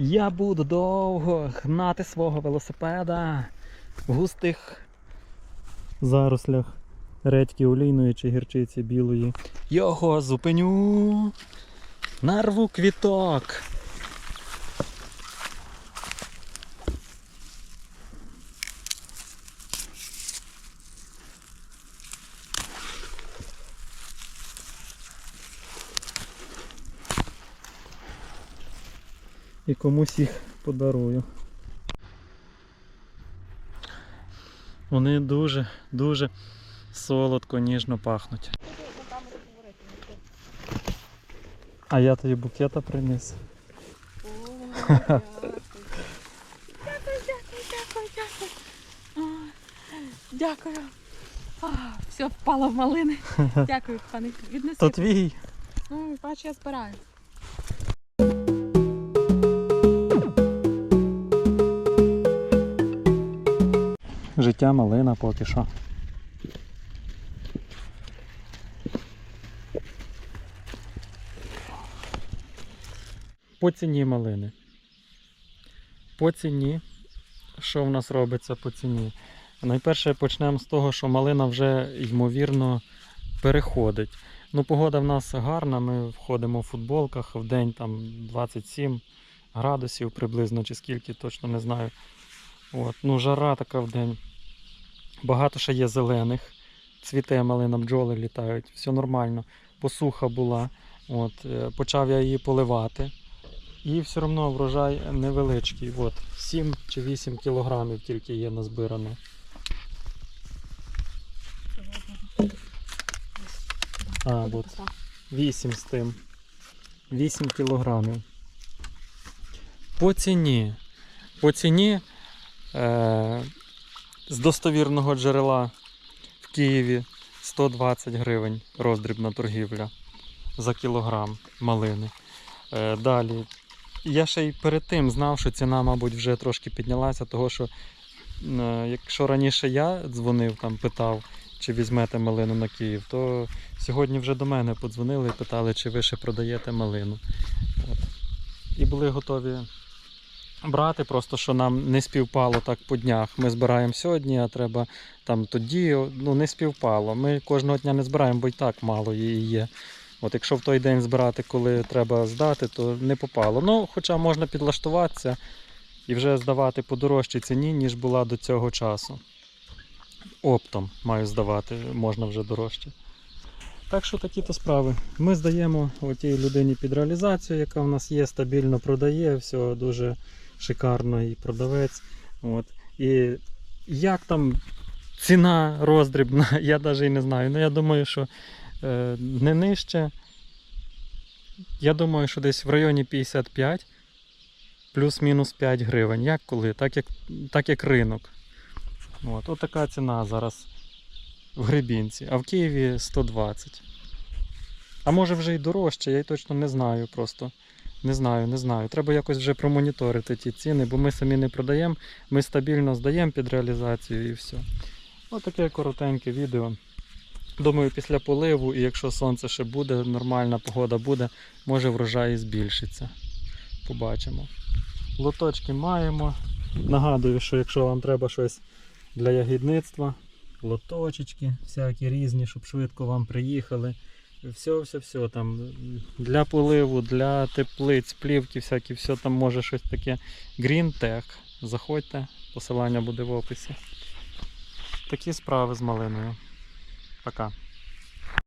Я буду довго гнати свого велосипеда в густих зарослях редьки олійної чи гірчиці білої. Його зупиню. Нарву квіток. І комусь їх подарую. Вони дуже, дуже солодко, ніжно пахнуть. А я тобі букета приніс. Дякую, дякую, дякую, дякую. Дякую. А, Все впало в малини. Дякую, пане. Віднеси. То твій. Ну, бач, я збираю. Життя малина поки що. По ціні малини. По ціні. Що в нас робиться по ціні? Найперше почнемо з того, що малина вже ймовірно переходить. Ну, погода в нас гарна, ми входимо в футболках в день там 27 градусів приблизно, чи скільки, точно не знаю. От, ну, жара така в день. Багато ще є зелених. Цвіте малина, бджоли літають, все нормально. Посуха була. От, е, почав я її поливати. І все одно врожай невеличкий. От, 7 чи 8 кілограмів тільки є назбирано. А, от 8 з тим. 8 кілограмів. По ціні. По ціні е, з достовірного джерела в Києві 120 гривень роздрібна торгівля за кілограм малини. Е, далі. Я ще й перед тим знав, що ціна, мабуть, вже трошки піднялася, того що е, якщо раніше я дзвонив, там питав, чи візьмете малину на Київ, то сьогодні вже до мене подзвонили і питали, чи ви ще продаєте малину. І були готові брати, просто що нам не співпало так по днях. Ми збираємо сьогодні, а треба там тоді, ну не співпало. Ми кожного дня не збираємо, бо і так мало її є. От якщо в той день збирати, коли треба здати, то не попало. Ну, хоча можна підлаштуватися і вже здавати по дорожчій ціні, ніж була до цього часу. Оптом маю здавати, можна вже дорожче. Так що такі то справи. Ми здаємо тій людині під реалізацію, яка в нас є, стабільно продає, все дуже шикарно і продавець. От. І як там ціна роздрібна, я навіть і не знаю. Ну я думаю, що е, не нижче. Я думаю, що десь в районі 55 плюс-мінус 5 гривень. Як коли? Так як, так як ринок. От, от така ціна зараз в Гребінці, а в Києві 120. А може вже й дорожче, я й точно не знаю просто. Не знаю, не знаю. Треба якось вже промоніторити ті ціни, бо ми самі не продаємо, ми стабільно здаємо під реалізацію і все. Ось таке коротеньке відео. Думаю, після поливу, і якщо сонце ще буде, нормальна погода буде, може врожай збільшиться. Побачимо. Лоточки маємо. Нагадую, що якщо вам треба щось для ягідництва, лоточечки, всякі різні, щоб швидко вам приїхали. Все, все, все там для поливу, для теплиць, плівки, всякі, все там може щось таке. Green Заходьте, посилання буде в описі. Такі справи з малиною. Пока.